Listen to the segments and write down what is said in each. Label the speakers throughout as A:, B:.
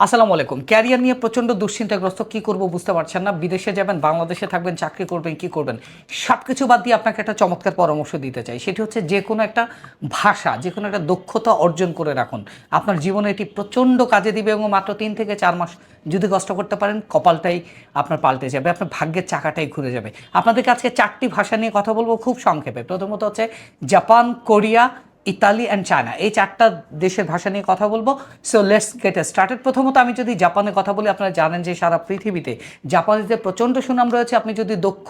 A: আসসালামু আলাইকুম। ক্যারিয়ার নিয়ে প্রচণ্ড দুশ্চিন্তাগ্রস্ত, কি করব বুঝতে পারছেন না। বিদেশে যাবেন, বাংলাদেশে থাকবেন, চাকরি করবেন, কি করবেন সব কিছু বাদ দিয়ে আপনাকে একটা চমৎকার পরামর্শ দিতে চাই। সেটি হচ্ছে যে কোনো একটা ভাষা, যে কোনো একটা দক্ষতা অর্জন করে রাখুন। আপনার জীবনে এটি প্রচণ্ড কাজে দিবে এবং মাত্র তিন থেকে চার মাস যদি কষ্ট করতে পারেন, কপালটাই আপনার পাল্টে যাবে, আপনার ভাগ্যের চাকাটাই ঘুরে যাবে। আপনাদেরকে আজকে চারটি ভাষা নিয়ে কথা বলব খুব সংক্ষেপে। প্রথমত হচ্ছে Japan, Korea Italy and China এই চারটা দেশের ভাষা নিয়ে কথা বলব। সো লেটস গেট স্টার্টেড প্রথমত আমি যদি জাপানের কথা বলি, আপনারা জানেন যে সারা পৃথিবীতে জাপানিদের প্রচণ্ড সুনাম রয়েছে। আপনি যদি দক্ষ,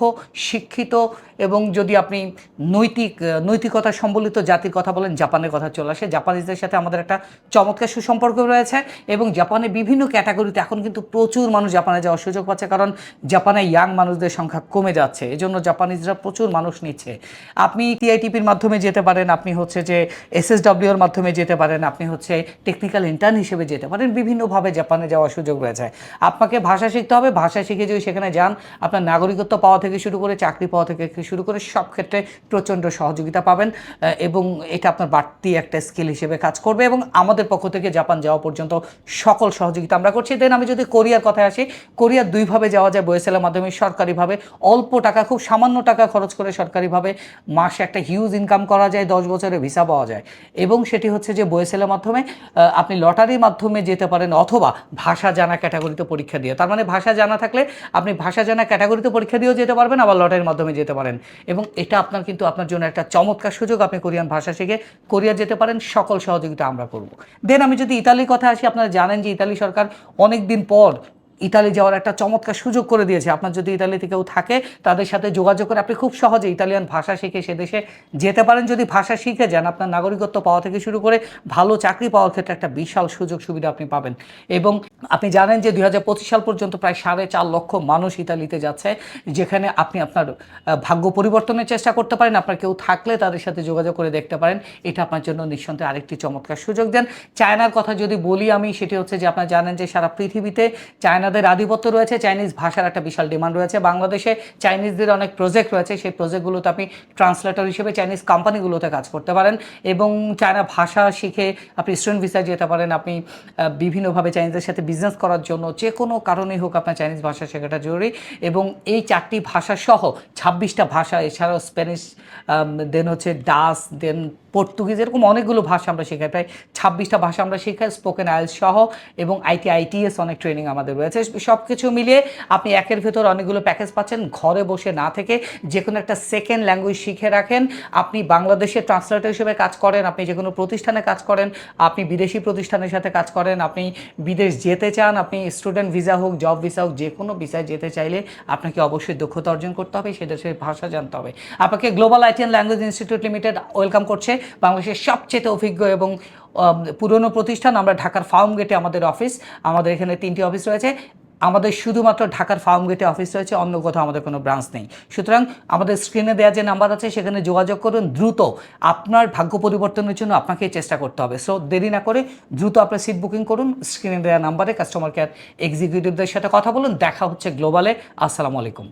A: শিক্ষিত এবং যদি আপনি নৈতিক, নৈতিকতা সম্বলিত জাতির কথা বলেন, জাপানের কথা চলে আসে, জাপানিজদের সাথে আমাদের একটা চমৎকার সুসম্পর্ক রয়েছে এবং জাপানে বিভিন্ন ক্যাটাগরিতে এখন কিন্তু প্রচুর মানুষ জাপানে যাওয়ার সুযোগ পাচ্ছে কারণ জাপানে ইয়াং মানুষদের সংখ্যা কমে যাচ্ছে। এজন্য জাপানিজরা প্রচুর মানুষ নিচ্ছে। আপনি টিআইটিপির মাধ্যমে যেতে পারেন, আপনি হচ্ছে যে এসএসডব্লিউ এর মাধ্যমে যেতে পারেন, আপনি হচ্ছে টেকনিক্যাল ইন্টার্ন হিসেবে যেতে পারেন। বিভিন্নভাবে জাপানে যাওয়ার সুযোগ রয়েছে। আপনাকে ভাষা শিখতে হবে, ভাষা শিখে যদি সেখানে যান, আপনার নাগরিকত্ব পাওয়া থেকে শুরু করে, চাকরি পাওয়া থেকে শুরু করে সব ক্ষেত্রে প্রচণ্ড সহযোগিতা পাবেন এবং এটা আপনার বাড়তি একটা স্কিল হিসেবে কাজ করবে এবং আমাদের পক্ষ থেকে জাপান যাওয়া পর্যন্ত সকল সহযোগিতা আমরা করছি। দেন আমি যদি কোরিয়ার কথায় আসি কোরিয়ার দুইভাবে যাওয়া যায় বয়েসেলের মাধ্যমে সরকারিভাবে। অল্প টাকা, খুব সামান্য টাকা খরচ করে সরকারিভাবে মাসে একটা হিউজ ইনকাম করা যায়, দশ বছরের ভিসা পাওয়া যায়। এবং সেটি হচ্ছে যে বয়েসেলের মাধ্যমে আপনি লটারির মাধ্যমে যেতে পারেন অথবা ভাষা জানা ক্যাটাগরিতে পরীক্ষা দিয়ে। তার মানে ভাষা জানা থাকলে আপনি ভাষা জানা ক্যাটাগরিতে পরীক্ষা দিয়েও যেতে পারবেন, আবার লটারির মাধ্যমে যেতে পারেন। এবং এটা আপনার কিন্তু আপনার জন্য একটা চমৎকার সুযোগ। আপনি কোরিয়ান ভাষা শিখে কোরিয়া যেতে পারেন, সকল সহযোগিতা আমরা করব। দেন আমি যদি ইতালির কথা আসি, আপনারা জানেন যে ইতালি সরকার অনেক দিন পর ইতালি যাওয়ার একটা চমৎকার সুযোগ করে দিয়েছে। আপনার যদি ইতালিতে কেউ থাকে, তাদের সাথে যোগাযোগ করে আপনি খুব সহজে ইতালিয়ান ভাষা শিখে সে দেশে যেতে পারেন। যদি ভাষা শিখে যান, আপনার নাগরিকত্ব পাওয়া থেকে শুরু করে ভালো চাকরি পাওয়ার ক্ষেত্রে একটা বিশাল সুযোগ সুবিধা আপনি পাবেন। এবং আপনি জানেন যে দুই হাজার পঁচিশ সাল পর্যন্ত প্রায় সাড়ে চার লক্ষ মানুষ ইতালিতে যাচ্ছে, যেখানে আপনি আপনার ভাগ্য পরিবর্তনের চেষ্টা করতে পারেন। আপনার কেউ থাকলে তাদের সাথে যোগাযোগ করে দেখতে পারেন। এটা আপনার জন্য নিঃসন্দেহে আরেকটি চমৎকার সুযোগ দেন। চায়নার কথা যদি বলি আমি, সেটি হচ্ছে যে আপনারা জানেন যে সারা পৃথিবীতে চায়নাদের আধিপত্য রয়েছে, চাইনিজ ভাষার একটা বিশাল ডিমান্ড রয়েছে। বাংলাদেশে চাইনিজদের অনেক প্রজেক্ট রয়েছে, সেই প্রজেক্টগুলোতে আপনি ট্রান্সলেটর হিসেবে চাইনিজ কোম্পানিগুলোতে কাজ করতে পারেন এবং চায়না ভাষা শিখে আপনি স্টুডেন্ট ভিসায় যেতে পারেন, আপনি বিভিন্নভাবে চাইনিজদের সাথে বিজনেস করার জন্য যে কোনো কারণেই হোক আপনার চাইনিজ ভাষা শেখাটা জরুরি এবং এই চারটি ভাষা সহ ছাব্বিশটা ভাষা, এছাড়াও স্প্যানিশ দেন হচ্ছে ডাস দেন পর্তুগিজ এরকম অনেকগুলো ভাষা আমরা শেখাই। প্রায় ছাব্বিশটা ভাষা আমরা শেখাই স্পোকেন আইএলস সহ এবং আইটি আইটিএস অনেক ট্রেনিং আমাদের রয়েছে। সব কিছু মিলিয়ে আপনি একের ভেতর অনেকগুলো প্যাকেজ পাচ্ছেন। ঘরে বসে না থেকে যে কোনো একটা সেকেন্ড ল্যাঙ্গুয়েজ শিখে রাখেন। আপনি বাংলাদেশের ট্রান্সলেটর হিসেবে কাজ করেন, আপনি যে কোনো প্রতিষ্ঠানে কাজ করেন, আপনি বিদেশি প্রতিষ্ঠানের সাথে কাজ করেন, আপনি বিদেশ যেতে চান, আপনি স্টুডেন্ট ভিসা হোক জব ভিসা হোক যে কোনো ভিসায় যেতে চাইলে আপনাকে অবশ্যই দক্ষতা অর্জন করতে হবে সে ভাষা জানতে হবে। আপনাকে global IT and language institute limited welcome করছে, বাংলাদেশের সবচেয়ে অভিজ্ঞ এবং পুরনো প্রতিষ্ঠান, আমরা ঢাকার ফার্ম গেটে আমাদের অফিস, আমাদের এখানে তিনটি অফিস রয়েছে। আমাদের শুধুমাত্র ঢাকার ফার্ম গেটে অফিস রয়েছে, অন্য কোথাও আমাদের কোনো ব্রাঞ্চ নেই। সুতরাং আমাদের স্ক্রিনে দেওয়া যে নাম্বার আছে, সেখানে যোগাযোগ করুন। দ্রুত আপনার ভাগ্য পরিবর্তনের জন্য আপনাকেই চেষ্টা করতে হবে। সো দেরি না করে দ্রুত আপনার সিট বুকিং করুন। স্ক্রিনে দেওয়া নাম্বারে কাস্টমার কেয়ার এক্সিকিউটিভদের সাথে কথা বলুন। দেখা হচ্ছে গ্লোবালে আসসালামু আলাইকুম।